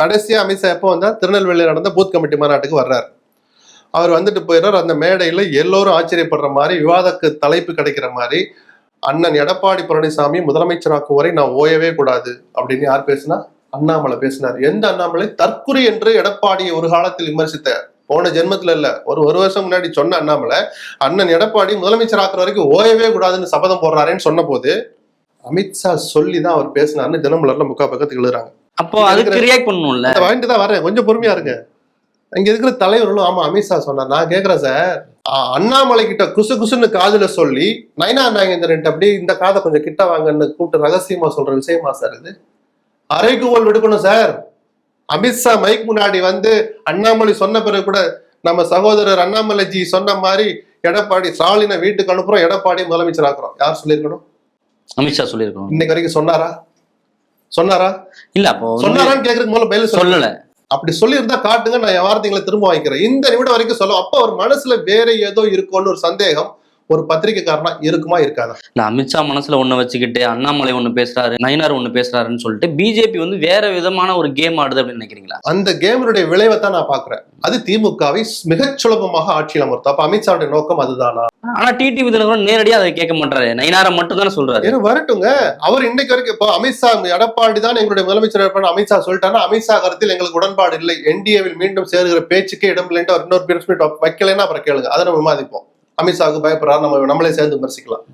கடைசியாக அமித்ஷா எப்போ வந்தால் திருநெல்வேலியில் நடந்த பூத் கமிட்டி மாநாட்டுக்கு வர்றாரு. அவர் வந்துட்டு போயிடுறார். அந்த மேடையில் எல்லோரும் ஆச்சரியப்படுற மாதிரி விவாதக்கு தலைப்பு கிடைக்கிற மாதிரி அண்ணன் எடப்பாடி பழனிசாமி முதலமைச்சராக்கும் வரை நான் ஓயவே கூடாது அப்படின்னு யார் பேசினா? அண்ணாமலை பேசினார். எந்த அண்ணாமலை? தற்குறி என்று எடப்பாடியை ஒரு காலத்தில் விமர்சித்த போன ஜென்மத்துல இல்ல ஒரு ஒரு வருஷம் முன்னாடி சொன்ன அண்ணாமலை அண்ணன் எடப்பாடி முதலமைச்சர் ஆக்குற வரைக்கும் ஓயவே கூடாதுன்னு சபதம் போடுறாருன்னு சொன்ன போது அமித்ஷா சொல்லி தான் அவர் பேசினார்னு தினமலர்ல முக்கா பக்கத்துக்கு எழுதுறாங்க. அப்போ அதுக்கு ரியாக்ட் பண்ணணும்ல. வாங்கிட்டு தான் வரேன். கொஞ்சம் பொறுமையா இருங்க. இங்க இருக்கிற தலைவர்களும் ஆமா அமித்ஷா சொன்னார். நான் கேக்குறேன் சார். அண்ணாமலை கிட்ட குசு குசுன்னு காதுல சொல்லி நயனா நாகேந்திரன் அப்படியே இந்த காதை கொஞ்சம் கிட்ட வாங்கன்னு கூப்பிட்டு ரகசியமா சொல்ற விஷயமா சார் இது. அரைக்குவல் விடுக்கணும் சார். அமித்ஷா மைக் முன்னாடி வந்து அண்ணாமலை சொன்ன பிறகு கூட நம்ம சகோதரர் அண்ணாமலைஜி சொன்ன மாதிரி எடப்பாடி ஸ்டாலினை வீட்டுக்கு அனுப்புறோம் எடப்பாடி முதலமைச்சர் ஆக்குறோம். யார் சொல்லியிருக்கணும்? அமித்ஷா சொல்லியிருக்கணும். இன்னைக்கு வரைக்கும் சொன்னாரா? சொன்னாரா? இல்ல அப்போ சொன்னாரான்னு கேக்குறதுக்கு முதல்ல பதில் சொல்லல. அப்படி சொல்லியிருந்தா காட்டுங்க நான் என் வார்த்தைகளை திரும்ப வாங்கிக்கிறேன். இந்த நிமிடம் வரைக்கும் சொல்ல அப்ப அவர் மனசுல வேற ஏதோ இருக்கும்னு ஒரு சந்தேகம். ஒரு பத்திரிக்கைக்காரனா இருக்குமா இருக்காதா? இல்ல அமித்ஷா மனசுல ஒண்ணு வச்சுக்கிட்டு அண்ணாமலை ஒண்ணு பேசுறாரு நயினார் ஒண்ணு பேசுறாருன்னு சொல்லிட்டு பிஜேபி வந்து வேற விதமான ஒரு கேம் ஆடுது அப்படின்னு நினைக்கிறீங்களா? அந்த கேமினுடைய விளைவை தான் நான் பாக்குறேன். அது திமுகவை மிகச் சுலபமாக ஆட்சியில் அமர்த்தும். அப்ப அமித்ஷாவுடைய நோக்கம் அதுதானா? ஆனா டிடிவி தினகரன் நேரடியா அதை கேட்க மாட்டாரு. நயினாரை மட்டும் தானே சொல்றாரு. வரட்டுங்க. அவர் இன்னைக்கு வரைக்கும் இப்போ அமித்ஷா எடப்பாடி தான் எங்களுடைய முதலமைச்சர் அமித்ஷா சொல்லிட்டாருன்னா அமித்ஷா கருத்தில் எங்களுக்கு உடன்பாடு இல்லை. என்டிஏவில் மீண்டும் சேருகிற பேச்சுக்கே இடம் இல்லைன்ட்டு அவர் இன்னொரு பிரஸ் மீட் வைக்கலைன்னா அப்புறம் கேளுங்க. அதை நம்ம விவாதிப்போம். அமித்ஷாவுக்கு பயப்படுறாரு நம்ம நம்மளே சேர்ந்து விமர்சிக்கலாம்.